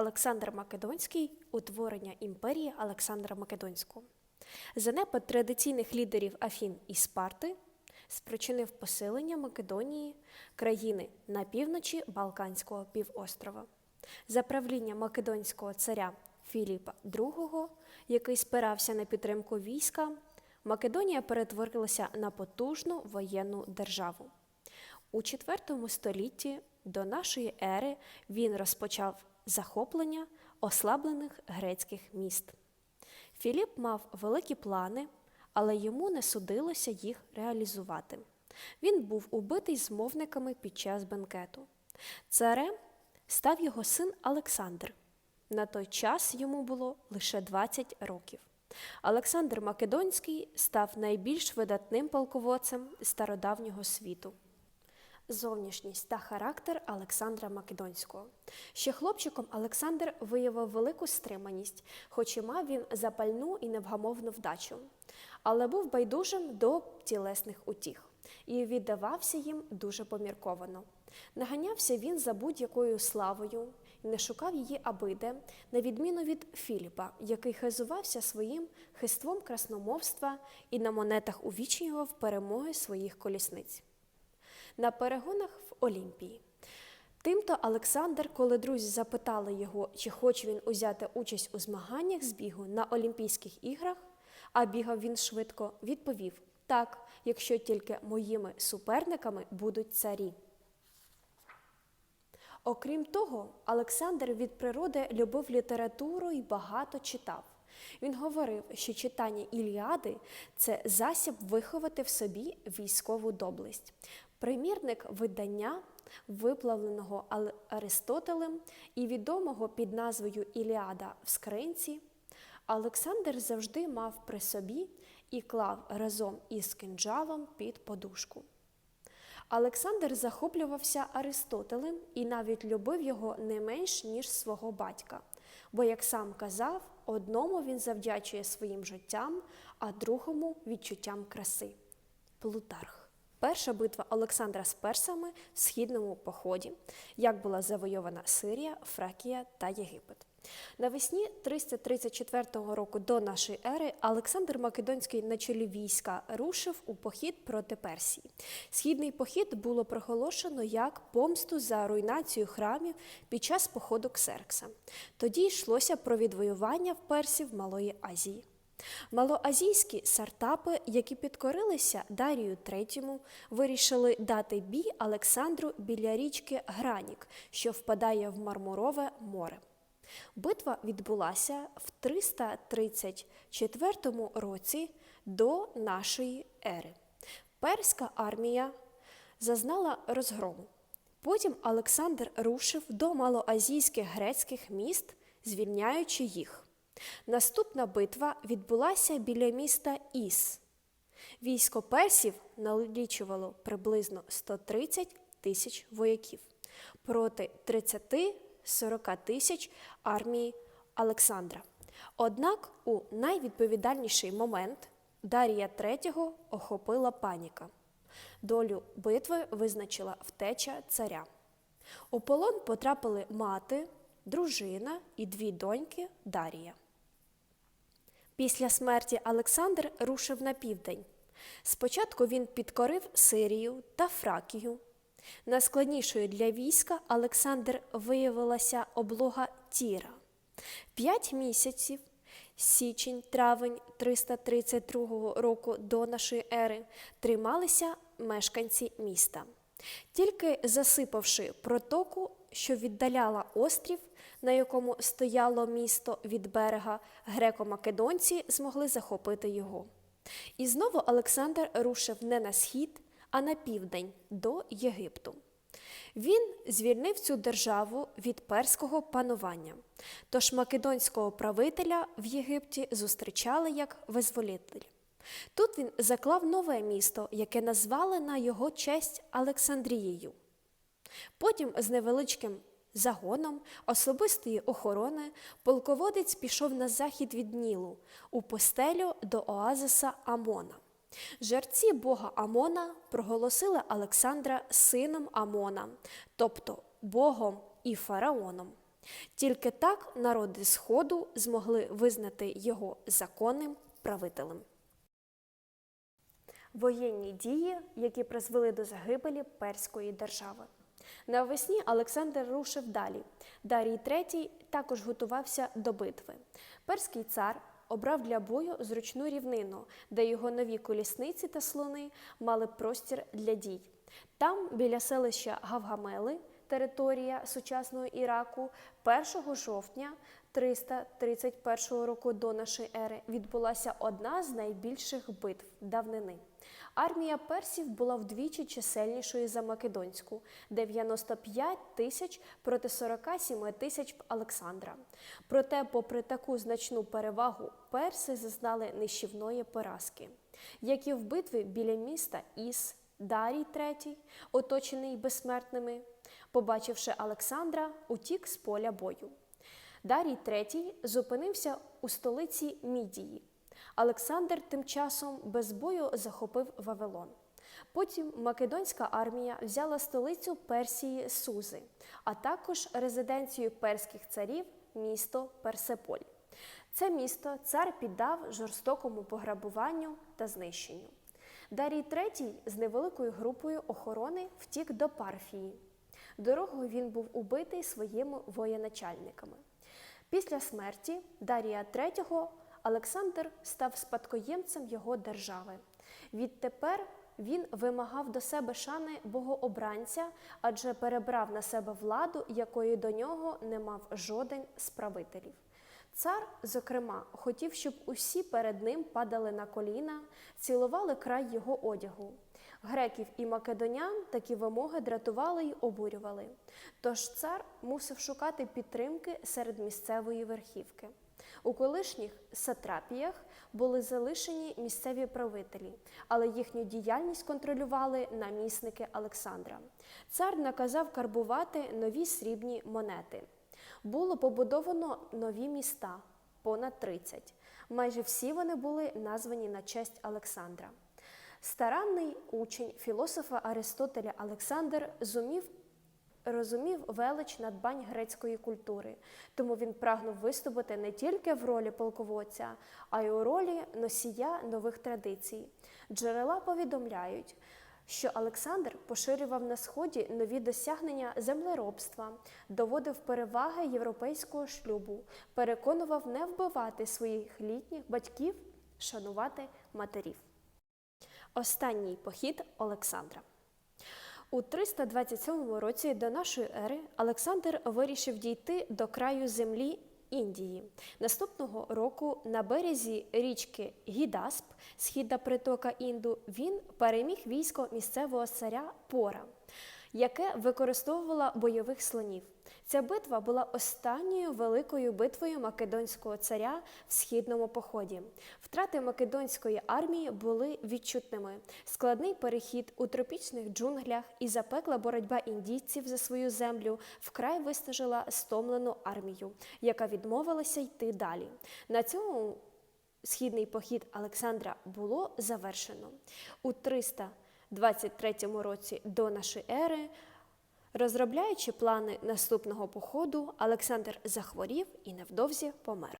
Олександр Македонський утворення імперії Олександра Македонського. Занепад традиційних лідерів Афін і Спарти спричинив посилення Македонії країни на півночі Балканського півострова. За правління македонського царя Філіпа II, який спирався на підтримку війська, Македонія перетворилася на потужну воєнну державу. У IV столітті до нашої ери він розпочав захоплення ослаблених грецьких міст. Філіп мав великі плани, але йому не судилося їх реалізувати. Він був убитий змовниками під час бенкету. Царем став його син Олександр. На той час йому було лише 20 років. Олександр Македонський став найбільш видатним полководцем стародавнього світу. Зовнішність та характер Олександра Македонського. Ще хлопчиком Олександр виявив велику стриманість, хоч і мав він запальну і невгамовну вдачу, але був байдужим до тілесних утіх і віддавався їм дуже помірковано. Наганявся він за будь-якою славою не шукав її абиде, на відміну від Філіпа, який хизувався своїм хиством красномовства і на монетах увічнював перемоги своїх колісниць на перегонах в Олімпії. Тимто Олександр, коли друзі запитали його, чи хоче він узяти участь у змаганнях з бігу на Олімпійських іграх, а бігав він швидко, відповів так, якщо тільки моїми суперниками будуть царі. Окрім того, Олександр від природи любив літературу і багато читав. Він говорив, що читання Іліади це засіб виховати в собі військову доблесть. Примірник видання, виплавленого Аристотелем і відомого під назвою Іліада в скринці, Олександр завжди мав при собі і клав разом із кинджалом під подушку. Олександр захоплювався Аристотелем і навіть любив його не менш, ніж свого батька, бо, як сам казав, одному він завдячує своїм життям, а другому відчуттям краси. Плутарх. Перша битва Олександра з персами в східному поході, як була завойована Сирія, Фракія та Єгипет. Навесні 334 року до нашої ери Олександр Македонський на чолі війська рушив у похід проти Персії. Східний похід було проголошено як помсту за руйнацію храмів під час походу Ксеркса. Тоді йшлося про відвоювання в персів Малої Азії. Малоазійські сартапи, які підкорилися Дарію III, вирішили дати бій Олександру біля річки Гранік, що впадає в Мармурове море. Битва відбулася в 334 році до нашої ери. Перська армія зазнала розгрому. Потім Олександр рушив до малоазійських грецьких міст, звільняючи їх. Наступна битва відбулася біля міста Іс. Військо персів налічувало приблизно 130 тисяч вояків проти 30-40 тисяч армії Олександра. Однак у найвідповідальніший момент Дарія III охопила паніка. Долю битви визначила втеча царя. У полон потрапили мати, дружина і дві доньки Дарія. Після смерті Олександр рушив на південь. Спочатку він підкорив Сирію та Фракію. Найскладнішою для війська Олександр виявилася облога Тіра. П'ять місяців, січень, травень 332 року до нашої ери, трималися мешканці міста. Тільки засипавши протоку, що віддаляла острів, на якому стояло місто від берега, греко-македонці змогли захопити його. І знову Олександр рушив не на схід, а на південь до Єгипту. Він звільнив цю державу від перського панування, тож македонського правителя в Єгипті зустрічали як визволитель. Тут він заклав нове місто, яке назвали на його честь Олександрією. Потім з невеличким загоном особистої охорони полководець пішов на захід від Нілу у постелю до оазиса Амона. Жерці бога Амона проголосили Олександра сином Амона, тобто богом і фараоном. Тільки так народи Сходу змогли визнати його законним правителем. Воєнні дії, які призвели до загибелі перської держави. Навесні Олександр рушив далі. Дарій III також готувався до битви. Перський цар обрав для бою зручну рівнину, де його нові колісниці та слони мали простір для дій. Там, біля селища Гавгамели, територія сучасного Іраку, 1 жовтня 331 року до нашої ери відбулася одна з найбільших битв давнини. Армія персів була вдвічі чисельнішою за Македонську 95 тисяч проти 47 тисяч Олександра. Проте, попри таку значну перевагу, перси зазнали нищівної поразки, як і в битві біля міста Іс. Дарій III, оточений безсмертними, побачивши Олександра, утік з поля бою. Дарій III зупинився у столиці Мідії. Олександр тим часом без бою захопив Вавилон. Потім Македонська армія взяла столицю Персії Сузи, а також резиденцію перських царів місто Персеполь. Це місто цар піддав жорстокому пограбуванню та знищенню. Дарій III з невеликою групою охорони втік до Парфії. Дорогою він був убитий своїми воєначальниками. Після смерті Дарія III Олександр став спадкоємцем його держави. Відтепер він вимагав до себе шани богообранця, адже перебрав на себе владу, якої до нього не мав жоден з правителів. Цар, зокрема, хотів, щоб усі перед ним падали на коліна, цілували край його одягу. Греків і македонян такі вимоги дратували й обурювали. Тож цар мусив шукати підтримки серед місцевої верхівки. У колишніх сатрапіях були залишені місцеві правителі, але їхню діяльність контролювали намісники Олександра. Цар наказав карбувати нові срібні монети. Було побудовано нові міста, понад 30. Майже всі вони були названі на честь Олександра. Старанний учень філософа Аристотеля Олександр зумів розумів велич надбань грецької культури, тому він прагнув виступити не тільки в ролі полководця, а й у ролі носія нових традицій. Джерела повідомляють, що Олександр поширював на сході нові досягнення землеробства, доводив переваги європейського шлюбу, переконував не вбивати своїх літніх батьків, шанувати матерів. Останній похід Олександра. У 327 році до нашої ери Олександр вирішив дійти до краю землі Індії. Наступного року на березі річки Гідасп, східна притока Інду, він переміг військо місцевого царя Пора, яке використовувало бойових слонів. Ця битва була останньою великою битвою македонського царя в східному поході. Втрати македонської армії були відчутними. Складний перехід у тропічних джунглях і запекла боротьба індійців за свою землю вкрай виснажила стомлену армію, яка відмовилася йти далі. На цьому східний похід Олександра було завершено у 323 році до нашої ери. Розробляючи плани наступного походу, Олександр захворів і невдовзі помер.